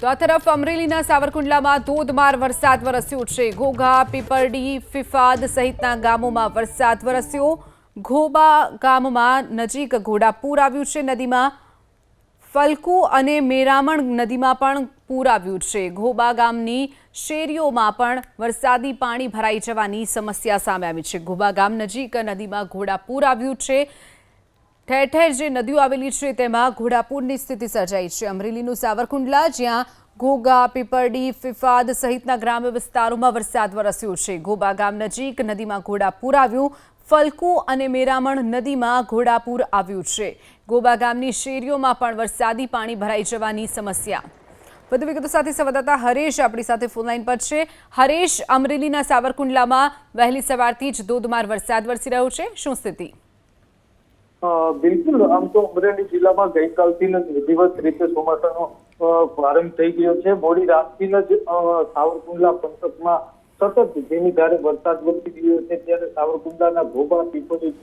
તો આ તરફ અમરેલીના સાવરકુંડલામાં ધોધમાર વરસાદ વરસ્યો છે. ઘોઘા, પીપરડી, ફિફાદ સહિતના ગામોમાં વરસાદ વરસ્યો. ઘોબા ગામમાં નજીક ઘોડાપૂર આવ્યું છે. નદીમાં ફલકુ અને મેરામણ નદીમાં પણ પૂર આવ્યું છે. ઘોબા ગામની શેરીઓમાં પણ વરસાદી પાણી ભરાઈ જવાની સમસ્યા સામે આવી છે. ઘોબા ગામ નજીક નદીમાં ઘોડાપૂર આવ્યું છે. ઠેર ઠેર જે નદીઓ આવેલી છે તેમાં ઘોડાપૂરની સ્થિતિ સર્જાઈ છે. અમરેલીનું સાવરકુંડલા, જ્યાં ઘોઘા, પીપરડી, ફિફાદ સહિતના ગ્રામ્ય વિસ્તારોમાં વરસાદ વરસ્યો છે. ઘોબા ગામ નજીક નદીમાં ઘોડાપૂર આવ્યું. ફલકુ અને મેરામણ નદીમાં ઘોડાપૂર આવ્યું છે. ગોબા ગામની શેરીઓમાં પણ વરસાદી પાણી ભરાઈ જવાની સમસ્યા. વધુ વિગતો સાથે સંવાદદાતા હરેશ આપણી સાથે ફોનલાઈન પર છે. હરેશ, અમરેલીના સાવરકુંડલામાં વહેલી સવારથી જ ધોધમાર વરસાદ વરસી રહ્યો છે. શું સ્થિતિ? બિલકુલ. આમ તો અમરેલી જિલ્લામાં ગઈકાલથી જ દિવસ રીતે ચોમાસાનો પ્રારંભ થઈ ગયો છે. મોડી રાતથી જ સાવરકુંડલા પંથકમાં સતત જેની ધારે વરસાદ વરસી રહ્યો છે, ત્યારે સાવરકુંડલાના ઘોબા પીપોલી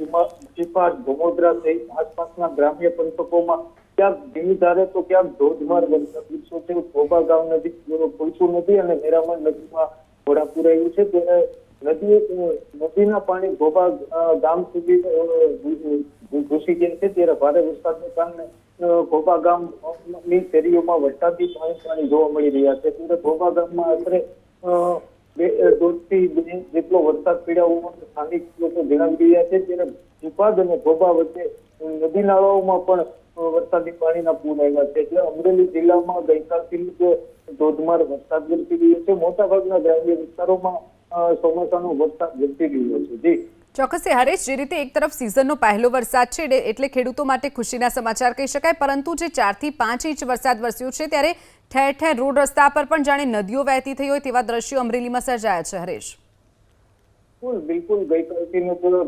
ચીપાટ ગોમોદરા સહિત આસપાસના ગ્રામ્ય પંથકોમાં ક્યાંક ધીમી ધારે તો ક્યાંક ધોધમાર વરસાદ વરસ્યો છે. ઘોબા ગામ નજીક પુલસુ નદી અને મેરામણ નદીમાં ઘોડાપુર આવ્યું છે. ત્યારે નદી નદીના પાણી ગોબા ગામ સુધી અ, ઘુ- છે ત્યારે ભારે વરસાદને કારણે ઘોબા ગામની શેરીઓમાં વરસાદી પાણી જોવા મળી રહ્યા છે. ત્યારે ઘોબા ગામમાં આશરે દોઢથી જેટલો વરસાદ પડ્યા હોવાનું સ્થાનિક લોકો જણાવી રહ્યા છે. ત્યારે ભૂપાદ અને ઘોબા વચ્ચે નદી નાળાઓમાં પણ વરસાદી પાણીના પૂર આવ્યા છે. એટલે અમરેલી જિલ્લામાં ગઈકાલથી જ ધોધમાર વરસાદ વરસી રહ્યો છે. મોટાભાગના ગ્રામ્ય વિસ્તારોમાં ચોમાસાનો વરસાદ વરસી રહ્યો છે. જી. ચોક્કસ હરેશ, જે રીતે એક તરફ સિઝનનો પહેલો વરસાદ છે એટલે- ખેડૂતો માટે ખુશીના સમાચાર કહી શકાય, પરંતુ જે ચારથી પાંચ ઇંચ વરસાદ વરસ્યો છે, ત્યારે ઠેર ઠેર રોડ રસ્તા પર પણ જાણે નદીઓ વહેતી થઈ હોય તેવા દ્રશ્યો અમરેલીમાં સર્જાયા છે, હરેશ. બિલકુલ ગઈકાલથી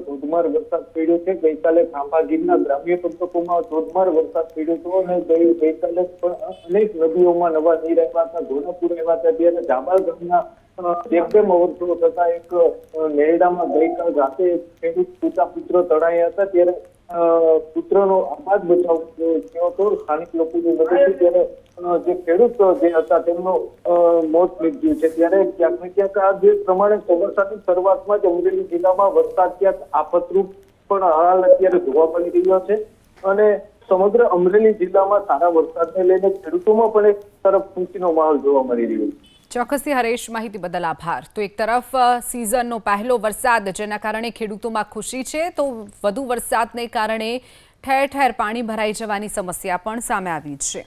ધોધમાર વરસાદ પડ્યો છે. ગઈકાલે ખાંભા ગીરના ગ્રામ્ય પંથકોમાં ધોધમાર વરસાદ પડ્યો હતો અને ગઈકાલે પણ અનેક નદીઓમાં નવા નીર આવ્યા હતા. ઘોડાપુર આવ્યા હતા ત્યારે જાબાલ ગામના અ, ઓવરફ્લો થતા એક નેરડામાં ગઈકાલ રાતે ખેડૂત પિતા પુત્ર તણાયા હતા ત્યારે પુત્રનો આબાદ બચાવ થયો હતો. સ્થાનિક લોકોની મદદથી ત્યારે જે ખેડૂત જે હતા તેમનો મોત નીપજ્યું છે. ત્યારે ક્યાંક ને ક્યાંક આ જે પ્રમાણે ચોમાસાની શરૂઆતમાં જ અમરેલી જિલ્લામાં વરસાદ ક્યાંક આફતરૂપ પણ હાલ અત્યારે જોવા મળી રહ્યો છે. અને સમગ્ર અમરેલી જિલ્લામાં સારા વરસાદને લઈને ખેડૂતોમાં પણ એક તરફ ખુશીનો માહોલ જોવા મળી રહ્યો છે. ચોક્કસથી હરેશ, માહિતી બદલ આભાર. તો એક તરફ સિઝનનો પહેલો વરસાદ, જેના કારણે ખેડૂતોમાં ખુશી છે, તો વધુ વરસાદને કારણે ઠેર ઠેર પાણી ભરાઈ જવાની સમસ્યા પણ સામે આવી છે.